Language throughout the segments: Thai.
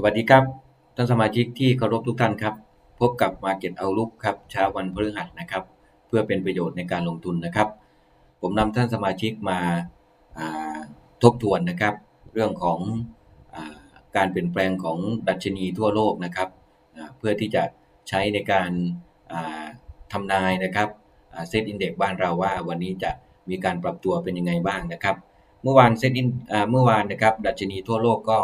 สวัสดีครับ ท่านสมาชิกที่เคารพทุกท่านครับ พบกับ Market Outlook ครับเช้าวันพฤหัสนะครับ เพื่อเป็นประโยชน์ในการลงทุนนะครับ ผมนำท่านสมาชิกมาาทบทวนนะครับ เรื่องของอาการเปลี่ยนแปลงของดัชนีทั่วโลกนะครับเพื่อที่จะใช้ในการทำนายนะครับเซตอินเด็กบ้านเราว่าวันนี้จะมีการปรับตัวเป็นยังไงบ้างนะครับ เมื่อวานเซตอินเมื่อวานนะครับ ดัชนีทั่วโลกก็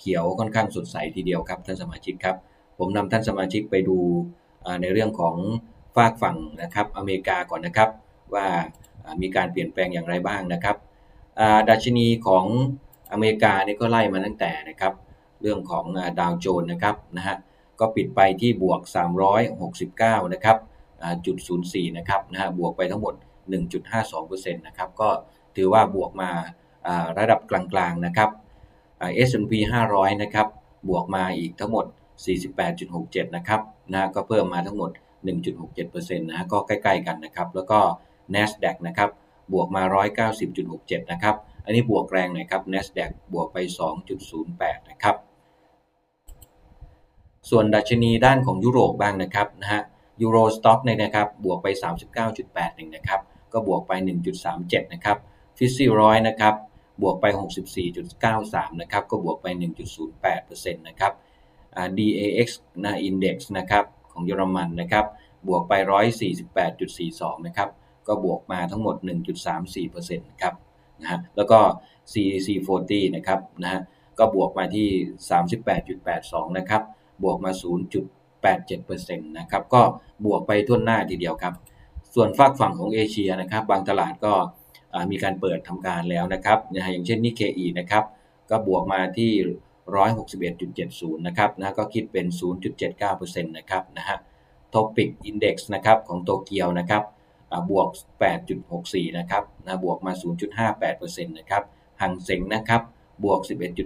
เขียวค่อนข้างสดใสทีเดียวครับท่านสมาชิกครับ ผมนำท่านสมาชิกไปดูในเรื่องของฝากฝั่งนะครับอเมริกาก่อนนะครับ ว่ามีการเปลี่ยนแปลงอย่างไรบ้างนะครับดัชนีของอเมริกานี่ก็ไล่มาตั้งแต่นะครับ เรื่องของดาวโจนส์นะครับนะฮะก็ปิดไปที่บวก 369 นะครับจุด04 นะครับนะฮะบวกไปทั้งหมด 1.52%นะครับก็ถือว่าบวกมาระดับกลางๆนะครับ S&P 500 นะครับ บวกมาอีกทั้งหมด 48.67 นะครับนะก็เพิ่มมาทั้งหมด 1.67%นะก็ใกล้ๆกันนะครับ แล้วก็ NASDAQ นะครับบวกมา 190.67 นะครับ อันนี้บวกแรงหน่อยครับ NASDAQ บวกไป 2.08 นะครับ ส่วนดัชนีด้านของยุโรปบ้างนะครับนะฮะยูโรสต็อกเนี่ยนะครับบวกไป 39.81 นะครับ ก็บวกไป 1.37 นะครับฟิสซี่ร้อยนะครับ บวกไป 64.93 นะครับ ก็บวกไป 1.08%นะครับ DAX นะ Index นะครับ ของเยอรมันนะครับ บวกไป 148.42 นะครับ ก็บวกมาทั้งหมด 1.34%ครับ นะฮะ แล้วก็ CAC 40นะครับ นะฮะ ก็บวกมาที่ 38.82 นะครับ บวกมา 0.87%นะครับ ก็บวกไปทั่วหน้าทีเดียวครับ ส่วนฝากฝั่งของเอเชียนะครับ บางตลาดก็ มีการเปิดทำการแล้วนะครับนะอย่างเช่นนิเคอีนะครับก็บวกมาที่ 161.70 นะครับนะก็คิดเป็น 0.79%นะครับนะฮะท็อปิกอินเด็กซ์นะครับของโตเกียวนะครับบวก 8.64 นะครับนะบวกมา 0.58%นะครับหังเซ็งนะครับบวก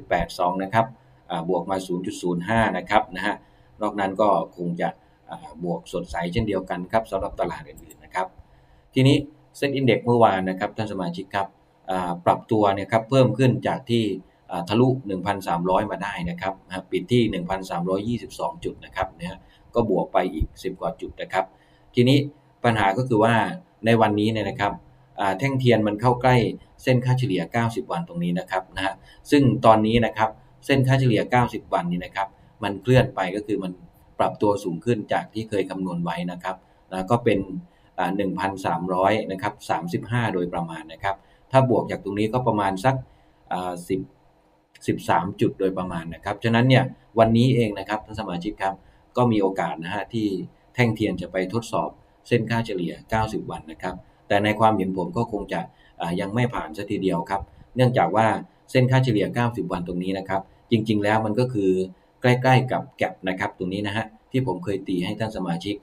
11.82 นะครับบวกมา 0.05 นะครับนะฮะนอกนั้นก็คงจะบวกสดใสเช่นเดียวกันครับสำหรับตลาดอื่นๆนะครับ ทีนี้ เซ็นอินเด็กเมื่อวานนะครับท่านสมาชิกครับปรับตัวเนี่ยครับเพิ่มขึ้นจากที่ทะลุ 1,300 มาได้นะครับปิดที่ 1,322 จุดนะครับเนี่ยก็บวกไปอีก 10 กว่าจุดนะครับ ทีนี้ปัญหาก็คือว่าในวันนี้เนี่ยนะครับแท่งเทียนมันเข้าใกล้เส้นค่าเฉลี่ย 90 วันตรงนี้นะครับนะฮะซึ่งตอนนี้นะครับเส้นค่าเฉลี่ย 90 วันนี้นะครับ มันเคลื่อนไปก็คือมันปรับตัวสูงขึ้นจากที่เคยคำนวณไว้นะครับนะก็เป็น 1,300นะครับ35 โดยประมาณนะครับ ถ้าบวกจากตรงนี้ก็ประมาณสัก10 13 จุดโดยประมาณนะครับ ฉะนั้นเนี่ยวันนี้เองนะครับท่านสมาชิกครับ ก็มีโอกาสนะฮะที่แท่งเทียนจะไปทดสอบเส้นค่าเฉลี่ย 90 วันนะครับ แต่ในความเห็นผมก็คงจะยังไม่ผ่านสัทีเดียวครับ เนื่องจากว่าเส้นค่าเฉลี่ย 90 วันตรงนี้นะครับ จริง ๆ แล้วมันก็คือใกล้ ๆ กับแก็บนะครับตรงนี้นะฮะที่ผมเคยตีให้ท่านสมาชิก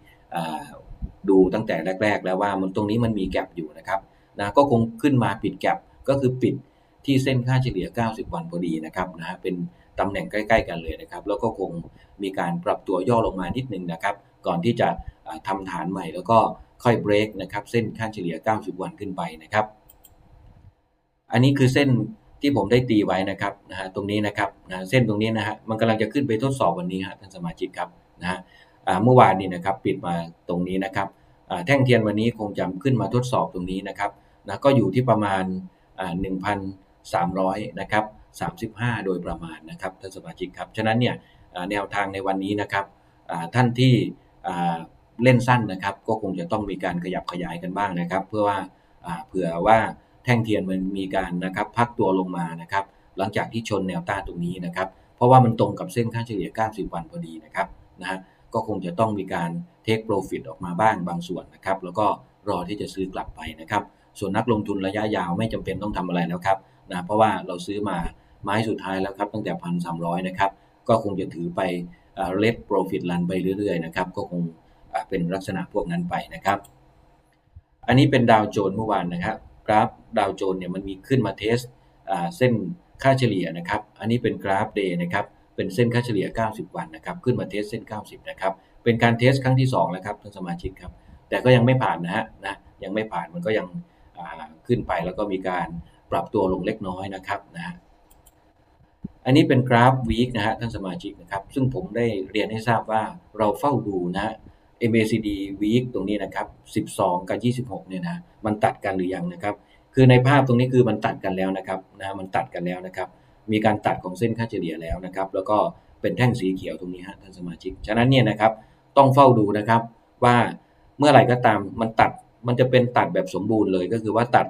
ดูตั้งแต่แรก ๆ แล้วว่ามันตรงนี้มันมีแกลบอยู่นะครับนะก็คงขึ้นมาปิดแกลบก็คือปิดที่เส้นค่าเฉลี่ย 90 วันพอดีนะครับนะฮะเป็นตำแหน่งใกล้ ๆ กันเลยนะครับ แล้วก็คงมีการปรับตัวย่อลงมานิดนึงนะครับ ก่อนที่จะทำฐานใหม่แล้วก็ค่อยเบรกนะครับเส้นค่าเฉลี่ย 90 วันขึ้นไปนะครับ อันนี้คือเส้นที่ผมได้ตีไว้นะครับนะฮะตรงนี้นะครับนะเส้นตรงนี้นะฮะมันกำลังจะขึ้นไปทดสอบวันนี้ฮะท่านสมาชิกครับนะฮะ เมื่อวานนี้นะครับปิดมาตรงนี้นะครับแท่งเทียนวันนี้คงจะขึ้นมาทดสอบตรงนี้นะครับนะก็อยู่ที่ประมาณ 1,300นะครับ35 โดยประมาณนะครับท่านสมาชิกครับ ฉะนั้นเนี่ยแนวทางในวันนี้นะครับท่านที่เล่นสั้นนะครับ ก็คงจะต้องมีการขยับขยายกันบ้างนะครับ เพื่อว่าเผื่อว่าแท่งเทียนมันมีการนะครับพักตัวลงมานะครับ หลังจากที่ชนแนวต้านตรงนี้นะครับ เพราะว่ามันตรงกับเส้นค่าเฉลี่ย 90 วันพอดีนะครับนะฮะ ก็คงจะต้องมีการเทคโปรฟิตออกมาบ้างบางส่วนนะครับ แล้วก็รอที่จะซื้อกลับไปนะครับ ส่วนนักลงทุนระยะยาวไม่จำเป็นต้องทำอะไรแล้วครับนะเพราะว่าเราซื้อมาไม้สุดท้ายแล้วครับ ตั้งแต่พันสามร้อยนะครับ ก็คงจะถือไปเลทโปรฟิตลันไปเรื่อยๆนะครับ ก็คงเป็นลักษณะพวกนั้นไปนะครับ อันนี้เป็นดาวโจนเมื่อวานนะครับ กราฟดาวโจนเนี่ยมันมีขึ้นมาเทสเส้นค่าเฉลี่ยนะครับ อันนี้เป็นกราฟเดย์นะครับ เป็นเส้นค่าเฉลี่ย 90 วันนะครับ ขึ้นมาเทสเส้น 90 นะครับ เป็นการเทสครั้งที่2แล้วครับท่านสมาชิกครับ แต่ก็ยังไม่ผ่านนะฮะนะ ยังไม่ผ่านมันก็ยังขึ้นไปแล้วก็มีการปรับตัวลงเล็กน้อยนะครับนะอันนี้เป็นกราฟวีคนะฮะท่านสมาชิกนะครับ ซึ่งผมได้เรียนให้ทราบว่าเราเฝ้าดูนะ MACD week ตรงนี้นะครับ 12 กับ 26 เนี่ยนะ มันตัดกันหรือยังนะครับ คือในภาพตรงนี้คือมันตัดกันแล้วนะครับนะ มันตัดกันแล้วนะครับ มีการตัดของเส้นค่าเฉลี่ยแล้วนะครับ แล้วก็เป็นแท่งสีเขียวตรงนี้ฮะท่านสมาชิก ฉะนั้นเนี่ยนะครับต้องเฝ้าดูนะครับว่าเมื่อไหร่ก็ตามมันตัดมันจะเป็นตัดแบบสมบูรณ์เลยก็คือว่าตัด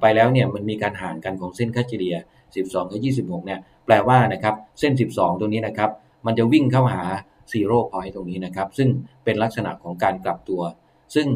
ไปแล้วเนี่ยมันมีการห่างกันของเส้นค่าเฉลี่ย 12กับ26 เนี่ยแปลว่านะครับเส้น 12 ตรงนี้นะครับ มันจะวิ่งเข้าหาซีโร่พอยต์ตรงนี้นะครับ ซึ่งเป็นลักษณะของการกลับตัว ซึ่ง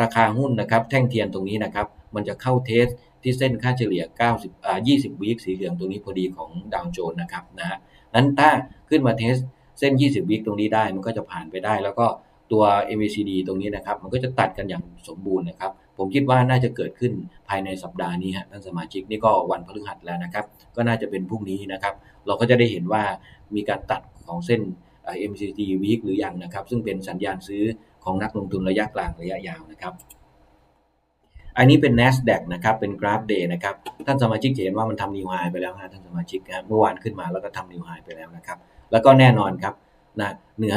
ราคาหุ้นนะครับ แท่งเทียนตรงนี้นะครับ มันจะเข้าเทส ที่เส้นค่าเฉลี่ย 90อ่า20วิคสีเหลืองตรงนี้พอดีของดาวโจนส์นะครับนะฮะนั้นถ้าขึ้นมาเทสเส้น 20วิคตรงนี้ได้มันก็จะผ่านไปได้ แล้วก็ตัว MACD ตรงนี้นะครับ มันก็จะตัดกันอย่างสมบูรณ์นะครับ ผมคิดว่าน่าจะเกิดขึ้นภายในสัปดาห์นี้ฮะท่านสมาชิกนี่ก็วันพฤหัสแล้วนะครับ ก็น่าจะเป็นพรุ่งนี้นะครับ เราก็จะได้เห็นว่ามีการตัดของเส้น MACD week หรือยังนะครับ ซึ่งเป็นสัญญาณซื้อของนักลงทุนระยะกลางระยะยาวนะครับ อันนี้เป็น NASDAQ นะครับ เป็นกราฟเดย์นะครับ ท่านสมาชิกเห็นว่ามันทำนิวไฮไปแล้วฮะท่านสมาชิกนะเมื่อวานขึ้นมาแล้วก็ทำนิวไฮไปแล้วนะครับ แล้วก็แน่นอนครับนะเหนือ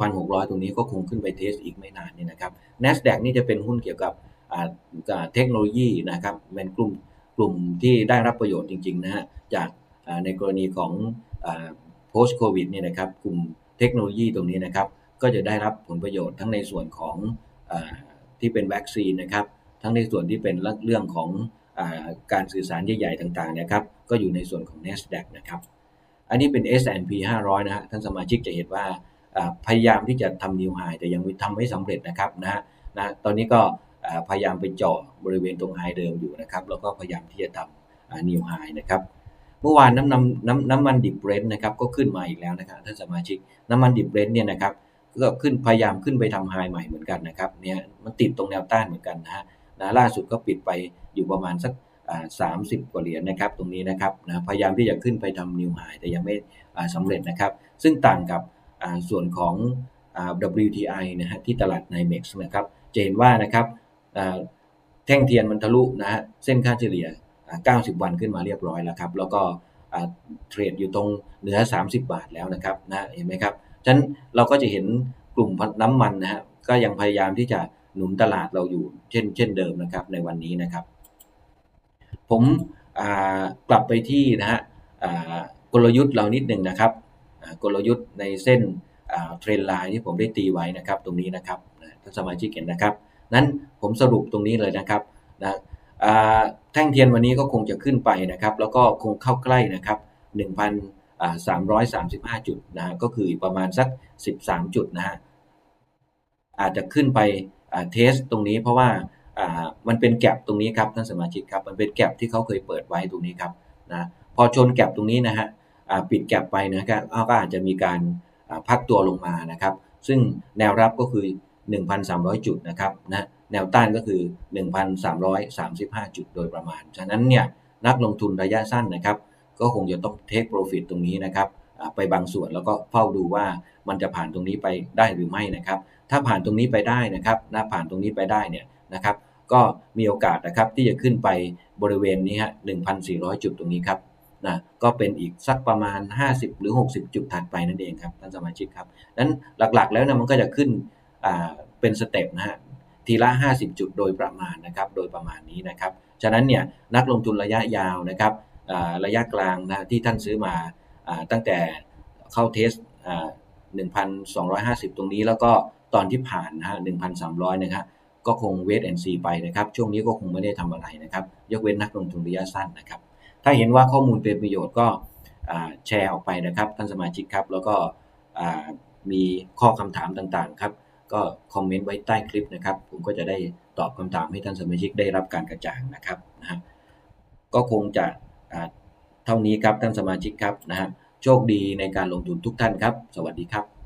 9,600 ตรงนี้ก็คงขึ้นไปเทสอีกไม่นานนี่นะครับ NASDAQ นี่จะเป็นหุ้นเกี่ยวกับเทคโนโลยีนะครับเป็นกลุ่มกลุ่มที่ได้รับประโยชน์จริงๆนะฮะจากในกรณีของ post covid เนี่ยนะครับกลุ่มเทคโนโลยีตรงนี้นะครับ ก็จะได้รับผลประโยชน์ทั้งในส่วนของอที่เป็นวัคซีนนะครับ ทั้งในส่วนที่เป็นเรื่องของอการสื่อสารใหญ่ๆต่างๆนะครับ ก็อยู่ในส่วนของ NASDAQ นะครับ อันนี้เป็น S&P 500 นะฮะ ท่านสมาชิกจะเห็นว่าพยายามที่จะทำนิวไฮแต่ยังทำไม่สำเร็จนะครับนะฮนะตอนนี้ก็พยายามไปเจาะบริเวณตรงไฮเดิมอยู่นะครับ แล้วก็พยายามที่จะทำนิวไฮนะครับเมื่อวานน้ำน้ำน้ำน้ำมันดิบเบรนท์นะครับก็ขึ้นมาอีกแล้วนะครับท่านสมาชิกน้ำมันดิบเบรนท์เนี่ยนะครับก็ขึ้นพยายามขึ้นไปทำไฮใหม่เหมือนกันนะครับเนี่ยมันติดตรงแนวต้านเหมือนกันนะฮะ นะล่าสุดก็ปิดไปอยู่ประมาณสักสามสิบกว่าเหรียญนะครับตรงนี้นะครับนะพยายามที่จะขึ้นไปทำนิวไฮแต่ยังไม่สำเร็จนะครับ ซึ่งต่างกับส่วนของ WTI นะฮะที่ตลาดในเม็กซ์นะครับจะเห็นว่านะครับแท่งเทียนมันทะลุนะฮะเส้นค่าเฉลี่ย 90 วันขึ้นมาเรียบร้อยแล้วครับ แล้วก็เทรดอยู่ตรงเหนือ 30 บาทแล้วนะครับนะเห็นไหมครับฉะนั้นเราก็จะเห็นกลุ่มน้ำมันนะฮะก็ยังพยายามที่จะ หนุนตลาดเราอยู่เช่นเช่นเดิมนะครับในวันนี้นะครับ ผมกลับไปที่นะฮะกลยุทธ์เรานิดหนึ่งนะครับกลยุทธ์ในเส้นเทรนไลน์ที่ผมได้ตีไว้นะครับตรงนี้นะครับท่านสมาชิกเห็นนะครับ นั้นผมสรุปตรงนี้เลยนะครับนะแท่งเทียนวันนี้ก็คงจะขึ้นไปนะครับ แล้วก็คงเข้าใกล้นะครับ1,335 จุดนะก็คือประมาณสัก 13 จุดนะฮะอาจจะขึ้นไป เทสตรงนี้เพราะว่ามันเป็นแก็บตรงนี้ครับท่านสมาชิกครับมันเป็นแก็บที่เขาเคยเปิดไว้ตรงนี้ครับนะพอชนแก็บตรงนี้นะฮะปิดแก็บไปนะครับก็อาจจะมีการพักตัวลงมานะครับ ซึ่งแนวรับก็คือ 1,300 จุดนะครับนะแนวต้านก็คือ 1,335 จุดโดยประมาณ ฉะนั้นเนี่ยนักลงทุนระยะสั้นนะครับ ก็คงจะต้องเทคโปรฟิตตรงนี้นะครับไปบางส่วนแล้วก็เฝ้าดูว่ามันจะผ่านตรงนี้ไปได้หรือไม่นะครับ ถ้าผ่านตรงนี้ไปได้นะครับนะผ่านตรงนี้ไปได้เนี่ยนะครับ ก็มีโอกาสนะครับที่จะขึ้นไปบริเวณนี้ฮะ1,400 จุดตรงนี้ครับนะก็เป็นอีกสักประมาณ 50 หรือ 60 จุดถัดไปนั่นเองครับท่านสมาชิกครับนั้นหลักๆแล้วนะมันก็จะขึ้นเป็นสเต็ปนะฮะทีละ 50 จุดโดยประมาณนะครับโดยประมาณนี้นะครับ ฉะนั้นเนี่ยนักลงทุนระยะยาวนะครับระยะกลางนะที่ท่านซื้อมาตั้งแต่เข้าเทส 1,250 ตรงนี้ แล้วก็ตอนที่ผ่านนะฮะ1,300 นะครับก็คงเวทแอนซีไปนะครับ ช่วงนี้ก็คงไม่ได้ทำอะไรนะครับ ยกเว้นนักลงทุนระยะสั้นนะครับ ถ้าเห็นว่าข้อมูลเป็นประโยชน์ก็แชร์ออกไปนะครับท่านสมาชิกครับ แล้วก็มีข้อคำถามต่างๆครับ ก็คอมเมนต์ไว้ใต้คลิปนะครับ ผมก็จะได้ตอบคำถามให้ท่านสมาชิกได้รับการกระจ่างนะครับนะฮะก็คงจะเท่านี้ครับท่านสมาชิกครับนะฮะ โชคดีในการลงทุนทุกท่านครับ สวัสดีครับ